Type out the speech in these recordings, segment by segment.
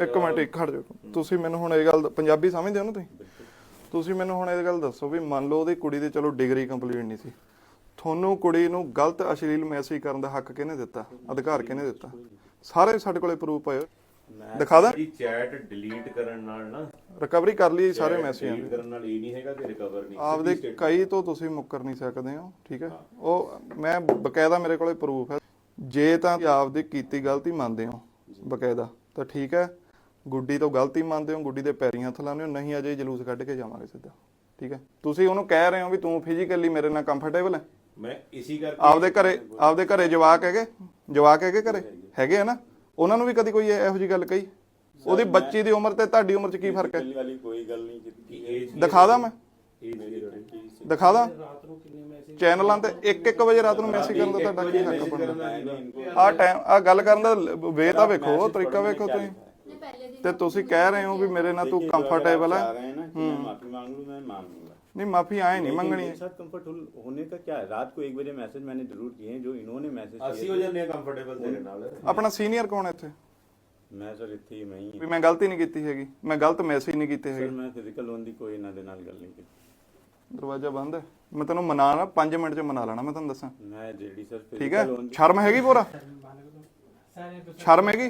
ਇੱਕ ਮਿੰਟ ਇੱਕ ਖੜ ਜਾਓ। ਤੁਸੀਂ ਮੈਨੂੰ ਹੁਣ ਇਹ ਗੱਲ ਪੰਜਾਬੀ ਸਮਝਦੇ ਹੋ ਨਾ ਤੁਸੀਂ? ਤੁਸੀਂ ਮੈਨੂੰ ਹੁਣ ਇਹ ਗੱਲ ਦੱਸੋ ਵੀ ਮੰਨ ਲਓ ਉਹਦੀ ਕੁੜੀ ਦੀ ਚਲੋ ਡਿਗਰੀ ਕੰਪਲੀਟ ਨਹੀਂ ਸੀ। ਤੁਹਾਨੂੰ ਕੁੜੀ ਨੂੰ ਗਲਤ ਅਸ਼ਲੀਲ ਮੈਸੇਜ ਕਰਨ ਦਾ ਹੱਕ ਕਿਹਨੇ ਦਿੱਤਾ? ਅਧਿਕਾਰ ਕਿਹਨੇ ਦਿੱਤਾ? ਸਾਰੇ ਸਾਡੇ ਕੋਲੇ ਪ੍ਰੂਫ ਪਏ ਦਿਖਾ ਦਾਂ। ਜੀ ਚੈਟ ਡਿਲੀਟ ਕਰਨ ਨਾਲ ਨਾ ਰਿਕਵਰੀ ਕਰ ਲਈ ਸਾਰੇ ਮੈਸੇਜਾਂ ਡਿਲੀਟ ਕਰਨ ਨਾਲ ਇਹ ਨਹੀਂ ਹੈਗਾ ਕਿ ਰਿਕਵਰ ਨਹੀਂ। ਆਪਦੇ ਕਈ ਤੋਂ ਤੁਸੀਂ ਮੁੱਕਰ ਨਹੀਂ ਸਕਦੇ ਹੋ ਠੀਕ ਹੈ? ਉਹ ਮੈਂ ਬਕਾਇਦਾ ਮੇਰੇ ਕੋਲੇ ਪ੍ਰੂਫ ਹੈ। ਜੇ ਤਾਂ ਆਪਦੀ ਕੀਤੀ ਗਲਤੀ ਮੰਨਦੇ ਹੋ ਬਕਾਇਦਾ ਤਾਂ ਠੀਕ ਹੈ। ਗੁੱਡੀ ਤੋਂ ਗਲਤੀ ਮੰਨਦੇ ਹੋ ਗੁੱਡੀ ਦੇ ਪੈਰੀਂ ਹੱਥ ਲਾਉਂਦੇ ਹੋ ਨਹੀਂ ਅਜੇ ਜਲੂਸ ਕੱਢ ਕੇ ਜਾਵਾਂਗੇ ਸਿੱਧਾ। ਠੀਕ ਹੈ? ਤੁਸੀਂ ਉਹਨੂੰ ਕਹਿ ਰਹੇ ਹੋ ਵੀ ਤੂੰ ਫਿਜ਼ੀਕਲੀ ਮੇਰੇ ਨਾਲ ਕੰਫਰਟੇਬਲ ਹੈ? ਮੈਂ ਇਸੀ ਕਰਕੇ ਆਪਦੇ ਘਰੇ ਆਪਦੇ ਘਰੇ ਜਵਾਕ ਹੈਗੇ? ਜਵਾਕ ਹੈਗੇ ਘਰੇ? ਹੈਗੇ ਆ ਨਾ? ਉਹਨਾਂ ਨੂੰ ਵੀ ਕਦੀ ਕੋਈ ਇਹੋ ਜੀ ਗੱਲ ਕਹੀ? ਉਹਦੀ ਬੱਚੀ ਦੀ ਉਮਰ ਤੇ ਤੁਹਾਡੀ ਉਮਰ 'ਚ ਕੀ ਫ਼ਰਕ ਹੈ? ਵਾਲੀ ਕੋਈ ਗੱਲ ਨਹੀਂ ਕੀਤੀ। ਏਜ ਦਿਖਾ ਦਾਂ ਮੈਂ? ਦਿਖਾ ਦਾਂ? ਚੈਨਲਾਂ ਤੇ 1-1 ਵਜੇ ਰਾਤ ਨੂੰ ਮੈਸੇਜ ਕਰਨ ਦਾ ਤੁਹਾਡਾ ਕੀ ਹੱਕ ਬਣਦਾ? ਆ ਟਾਈਮ ਆ ਗੱਲ ਕਰਨ ਦਾ ਵੇ ਤਾਂ ਵੇਖੋ ਤਰੀਕਾ ਵੇਖੋ ਤੁਸੀਂ। नहीं पहले दिन ਤੇ ਤੁਸੀਂ ਕਹਿ ਰਹੇ ਹੋ ਵੀ ਮੇਰੇ ਨਾਲ ਤੂੰ ਕੰਫਰਟੇਬਲ चाह ਹੈ रहे हैं ना कि मैं माफी मांग लूं मैं मांग लूंगा ਨਹੀਂ ਮਾਫੀ ਆਏ ਨਹੀਂ लेकिन ਮੰਗਣੀ मेरे साथ कंफर्टेबल होने का क्या है रात को एक बजे मैसेज मैंने जरूर किए हैं जो इन्होंने मैसेज ਅਸੀਂ ਹੋ ਜਾਂਦੇ ਆ ਕੰਫਰਟੇਬਲ ਤੇਰੇ ਨਾਲ ਆਪਣਾ ਸੀਨੀਅਰ ਕੌਣ ਹੈ ਇੱਥੇ मैं सर इतने ही मैं ही ਵੀ ਮੈਂ ਗਲਤੀ ਨਹੀਂ ਕੀਤੀ ਹੈਗੀ ਮੈਂ ਗਲਤ ਮੈਸੇਜ ਨਹੀਂ ਕੀਤੇ सर ਹੈਗੇ मैं फिजिकल लोन ਦੀ ਕੋਈ ਇਹਨਾਂ ਦੇ ਨਾਲ ਗੱਲ ਨਹੀਂ ਕੀਤੀ ਦਰਵਾਜ਼ਾ ਬੰਦ ਹੈ ਮੈਂ ਤੈਨੂੰ ਮਨਾ ਨਾ 5 ਮਿੰਟ 'ਚ ਮਨਾ ਲੈਣਾ ਮੈਂ ਤੁਹਾਨੂੰ ਦੱਸਾਂ ਮੈਂ ਜਿਹੜੀ ਸਰ ਠੀਕ ਹੈ ਫਿਜ਼ੀਕਲ ਲੋਨ ਸ਼ਰਮ ਹੈਗੀ ਪੂਰਾ ਸ਼ਰਮ ਹੈਗੀ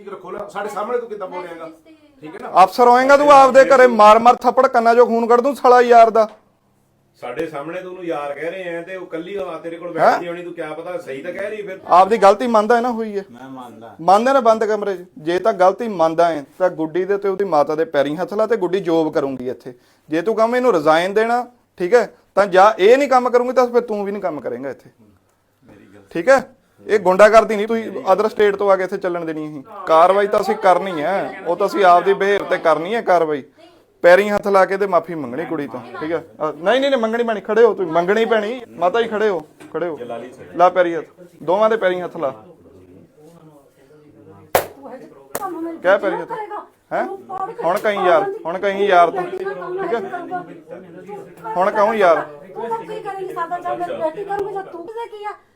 ਠੀਕ ਰੱਖੋ ਨਾ ਸਾਡੇ ਸਾਹਮਣੇ ਤੂੰ ਕਿੱਦਾਂ ਬੋਲ ਰਿਹਾਗਾ ਠੀਕ ਹੈ ਨਾ? ਅਫਸਰ ਹੋਏਗਾ ਤੂੰ ਆਪਦੇ ਘਰੇ ਮਾਰ ਮਾਰ ਥੱਪੜ ਕੰਨਾਂ 'ਚੋਂ ਖੂਨ ਕੱਢ ਦੂੰ ਸਾਲਾ ਯਾਰ ਦਾ। ਸਾਡੇ ਸਾਹਮਣੇ ਤੂੰ ਉਹਨੂੰ ਯਾਰ ਕਹਿ ਰਹੇ ਆ ਤੇ ਉਹ ਕੱਲੀ ਆ ਤੇਰੇ ਕੋਲ ਬੈਠਦੀ ਹੋਣੀ ਤੂੰ ਕਿਆ ਪਤਾ ਸਹੀ ਤਾਂ ਕਹਿ ਰਹੀ ਫਿਰ। ਆਪਦੀ ਗਲਤੀ ਮੰਨਦਾ ਹੈ ਨਾ ਹੋਈ ਹੈ। ਮੈਂ ਮੰਨਦਾ। ਮੰਨਦੇ ਨਾ ਬੰਦ ਕਮਰੇ 'ਚ। ਜੇ ਤਾਂ ਗਲਤੀ ਮੰਨਦਾ ਹੈ ਤਾਂ ਗੁੱਡੀ ਦੇ ਤੇ ਉਹਦੀ ਮਾਤਾ ਦੇ ਪੈਰੀਂ ਹੱਥ ਲਾ ਤੇ ਗੁੱਡੀ ਜੋਬ ਕਰੂੰਗੀ ਇੱਥੇ। ਜੇ ਤੂੰ ਕਹਵੇਂ ਇਹਨੂੰ ਰਿਜ਼ਾਈਨ ਦੇਣਾ ਠੀਕ ਹੈ ਤਾਂ ਜਾਂ ਇਹ ਨਹੀਂ ਕੰਮ ਕਰੂੰਗੀ ਤਾਂ ਫਿਰ ਤੂੰ ਵੀ ਨਹੀਂ ਕੰਮ ਕਰੇਗਾ ਇੱਥੇ। ਠੀਕ ਹੈ? ਇਹ ਗੁੰਡਾਗਰਦੀ ਨਹੀਂ ਤੁਸੀਂ ਅਦਰ ਸਟੇਟ ਤੋਂ ਆ ਕੇ ਇੱਥੇ ਚੱਲਣ ਦੇਣੀ ਹੈ ਕਾਰਵਾਈ ਤਾਂ ਅਸੀਂ ਕਰਨੀ ਹੈ ਉਹ ਤਾਂ ਅਸੀਂ ਆਪਦੀ ਬਿਹੇਵ ਤੇ ਕਰਨੀ ਹੈ ਕਾਰਵਾਈ। ਪੈਰੀਂ ਹੱਥ ਲਾ ਕੇ ਤੇ ਮਾਫੀ ਮੰਗਣੀ ਕੁੜੀ ਤੋਂ ਠੀਕ ਹੈ? ਅ, ਨਹੀਂ ਨਹੀਂ ਨਹੀਂ, ਮੰਗਣੀ ਪੈਣੀ ਖੜੇ ਹੋ ਤੁਸੀਂ ਮੰਗਣੀ ਪੈਣੀ। ਮਾਤਾ ਜੀ ਖੜੇ ਹੋ ਖੜੇ ਹੋ। ਲਾ ਪੈਰੀ ਹੱਥ ਦੋਵਾਂ ਦੇ ਪੈਰੀ ਹੱਥ ਲਾ। ਕਹਿ ਪੈਰੀ ਹੱਥ। ਹੈ? ਹੁਣ ਕਹੀਂ ਯਾਰ ਹੁਣ ਕਹੀਂ ਯਾਰ ਤੂੰ ਠੀਕ ਹੈ? ਹੁਣ ਕਹੂੰ ਯਾਰ। ਤੂੰ ਕੀ ਕਰੇਂਗੀ ਸਾਡਾ ਜਦ ਮੇਰੀ ਬੇਟੀ ਕਰੂਗੀ ਜਦ ਤੂੰ ਕੀ ਆ?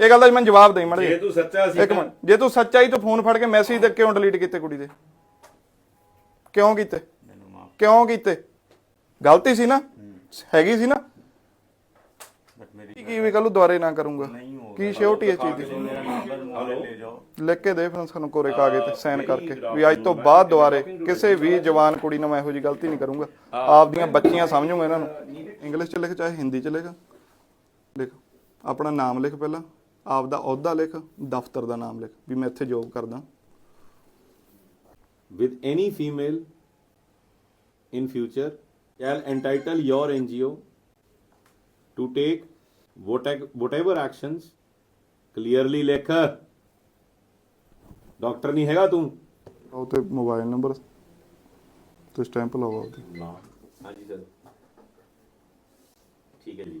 ਇਹ ਗੱਲ ਦਾ ਮੈਨੂੰ ਜਵਾਬ ਦੇ ਮੜ ਜੇ ਤੂੰ ਸੱਚਾ ਸੀ ਇੱਕ ਮਿੰਟ। ਜੇ ਤੂੰ ਸੱਚਾ ਹੀ ਤੂੰ ਫੋਨ ਫੜ ਕੇ ਮੈਸੇਜ ਦੇ ਕਿਉਂ ਡਿਲੀਟ ਕੀਤੇ ਕੁੜੀ ਦੇ? ਕਿਉਂ ਕੀਤੇ? ਕਿਉਂ ਕੀਤੇ? ਗਲਤੀ ਸੀ ਨਾ? ਹੈਗੀ ਸੀ ਨਾ? ਬਟ ਮੇਰੀ ਕੀ ਵੀ ਕੱਲ ਦੁਬਾਰੇ ਨਾ ਕਰੂੰਗਾ। ਨਹੀਂ ਹੋਗਾ ਕੀ ਸ਼ਿਓਰਟੀ ਹੈ ਚੀਜ਼ ਦੀ? ਮੇਰਾ ਨੰਬਰ ਮੋਬਾਈਲ ਲੈ ਜਾਓ। ਲਿਖ ਕੇ ਦੇ ਫਿਰ ਸਾਨੂੰ ਕੋਰੇ ਕਾਗਜ਼ ਤੇ ਸਾਈਨ ਕਰਕੇ। ਵੀ ਅੱਜ ਤੋਂ ਬਾਅਦ ਦੁਬਾਰੇ ਕਿਸੇ ਵੀ ਜਵਾਨ ਕੁੜੀ ਨਾਲ ਮੈਂ ਇਹੋ ਜੀ ਗਲਤੀ ਨਹੀਂ ਕਰੂੰਗਾ। ਆਪਦੀਆਂ ਬੱਚੀਆਂ ਸਮਝੂਗਾ ਇਹਨਾਂ ਨੂੰ। ਇੰਗਲਿਸ਼ ਚ ਲਿਖ ਚਾਹੇ ਹਿੰਦੀ ਚ ਲਿਖ। ਲਿਖ। ਆਪਣਾ ਨਾਮ ਲਿਖ ਪਹਿਲਾਂ। ਆਪ ਦਾ ਅਹੁਦਾ ਲਿਖ ਦਫ਼ਤਰ ਦਾ ਨਾਮ ਲਿਖ ਵੀ ਮੈਂ ਇੱਥੇ ਜੋਬ ਕਰਦਾ with any female in future shall entitle your NGO to take whatever, whatever actions clearly ਲਿਖ ਡਾਕਟਰ ਨਹੀਂ ਹੈਗਾ ਤੂੰ ਉਹ ਤੇ ਮੋਬਾਈਲ ਨੰਬਰ ਤੇ ਸਟੈਂਪ ਲਾਵਾ ਉਹਦੇ ਨਾ ਹਾਂਜੀ ਸਰ ਠੀਕ ਹੈ ਜੀ